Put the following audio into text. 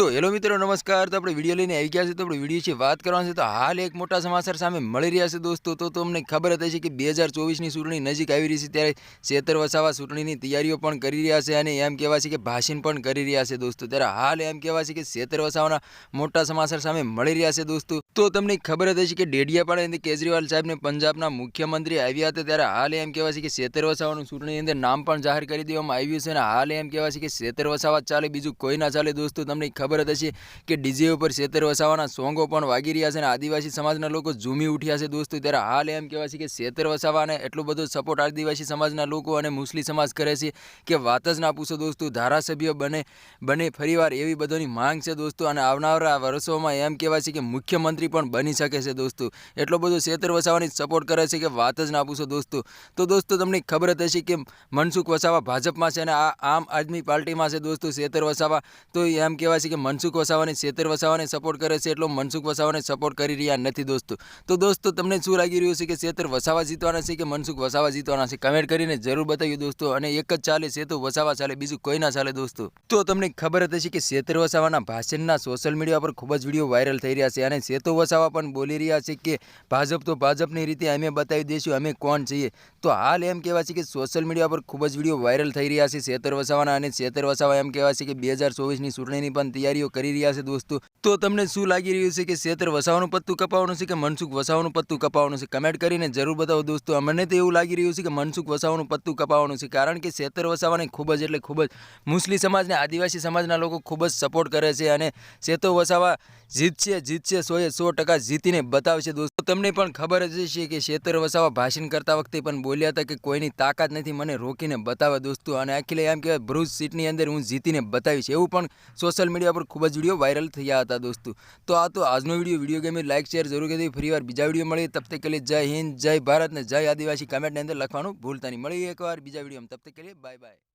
તો હેલો મિત્રો, નમસ્કાર. તો આપણે વીડિયો લઈને આવી ગયા છે તો આપણે વીડિયો છે વાત કરવાની છે. તો હાલ એક મોટા સમાચાર સામે મળી રહ્યા છે દોસ્તો. તો તમને ખબર હતી છે કે બે હજાર ચોવીસની ચૂંટણી નજીક આવી રહી છે. ત્યારે શેતર વસાવા ચૂંટણીની તૈયારીઓ પણ કરી રહ્યા છે અને એમ કહેવાય છે કે ભાષણ પણ કરી રહ્યા છે દોસ્તો. ત્યારે હાલ એમ કહેવાય છે કે શેતર વસાવાના મોટા સમાચાર સામે મળી રહ્યા છે દોસ્તો. તો તમને ખબર હતી છે કે ડેડિયાપાડા કેજરીવાલ સાહેબને પંજાબના મુખ્યમંત્રી આવ્યા હતા. ત્યારે હાલ એમ કહેવાય છે કે શેતર વસાવાનું ચૂંટણીની અંદર નામ પણ જાહેર કરી દેવામાં આવ્યું છે અને હાલ એમ કહેવાય છે કે શેતર વસાવા ચાલે, બીજું કોઈ ના ચાલે દોસ્તો. તમને ખબર જ હશે કે ડીજે ઉપર શેતર વસાવાના સોંગો પણ વાગી રહ્યા છે અને આદિવાસી સમાજના લોકો ઝૂમી ઉઠ્યા છે દોસ્તો. ત્યારે હાલ એમ કહેવાય છે કે શેતર વસાવાને એટલો બધો સપોર્ટ આદિવાસી સમાજના લોકો અને મુસ્લિમ સમાજ કરે છે કે વાત જ ના પૂછો દોસ્તો. ધારાસભ્ય બને બને ફરીવાર એવી બધોની માંગ છે દોસ્તો અને આવનારા વર્ષોમાં એમ કહેવાય છે કે મુખ્યમંત્રી પણ બની શકે છે દોસ્તો. એટલો બધો શેતર વસાવાની સપોર્ટ કરે છે કે વાત જ ના પૂછો દોસ્તો. તો દોસ્તો તમને ખબર જ હશે કે મનસુખ વસાવા ભાજપમાં છે અને આ આમ આદમી પાર્ટીમાં છે દોસ્તો શેતર વસાવા. તો એમ કહેવાય છે કે મનસુખ વસાવાને શેતર વસાવાને સપોર્ટ કરે છે એટલો મનસુખ વસાવાને સપોર્ટ કરી રહ્યા નથી દોસ્તો. તો દોસ્તો, તમને શું લાગી રહ્યું છે કે શેતર વસાવા જીતવાના છે કે મનસુખ વસાવા જીતવાના છે? કમેન્ટ કરીને જરૂર બતાવ્યું દોસ્તો. અને એક જ ચાલે છે તો વસાવા ચાલે, બીજું કોઈ ના ચાલે દોસ્તો. તો તમને ખબર હતી હશે કે શેતર વસાવાના ભાષણના સોશિયલ મીડિયા પર ખૂબ જ વીડિયો વાયરલ થઈ રહ્યા છે. અને સેતો વસાવા પણ બોલી રહ્યા છે કે ભાજપ તો ભાજપની રીતે અમે બતાવી દઈશું અમે કોણ છીએ? તો હાલ એમ કહેવાય છે કે સોશિયલ મીડિયા પર ખૂબ જ વીડિયો વાયરલ થઈ રહ્યા છે શેતર વસાવાના. અને શેતર વસાવા એમ કહેવાય છે કે બે હજાર ચોવીસની ચૂંટણીની પણ તૈયારીઓ કરી રહ્યા છે દોસ્તો. તો તમને શું લાગી રહ્યું છે કે શેતર વસાવાનું પત્તું કપાવવાનું છે કે મનસુખ વસાવાનું પત્તું કપાવવાનું છે? કમેન્ટ કરીને જરૂર બતાવો દોસ્તો. અમને તો એવું લાગી રહ્યું છે કે મનસુખ વસાવાનું પત્તું કપાવવાનું છે કારણ કે શેતર વસાવાને ખૂબ જ એટલે ખૂબ જ મુસ્લિમ સમાજને, આદિવાસી સમાજના લોકો ખૂબ જ સપોર્ટ કરે છે અને શેતો વસાવા જીતશે જીતશે, સોએ સો ટકા જીતીને બતાવશે દોસ્તો. તમને પણ ખબર જ છે કે શેતર વસાવા ભાષણ કરતા વખતે પણ બોલ્યા હતા કે કોઈની તાકાત નથી મને રોકીને બતાવે દોસ્તો. અને આખી એમ કહેવાય, ભરૂચ સીટની અંદર હું જીતીને બતાવીશ. એવું પણ સોશિયલ મીડિયા પર ખૂબ જ વીડિયો વાયરલ થયા હતા દોસ્તો. તો આ તો આજનો વીડિયો વીડિયો ગમે લાઈક શેર જરૂર કરી ફરી વાર બીજા વીડિયો મળીએ. તબ તક કે લીએ જય હિન્દ, જય ભારત ને જય આદિવાસી. કમેન્ટની અંદર લખવાનું ભૂલતા નહીં. મળીએ એકવાર બીજા વિડીયોમાં. તબ તક લીએ બાય બાય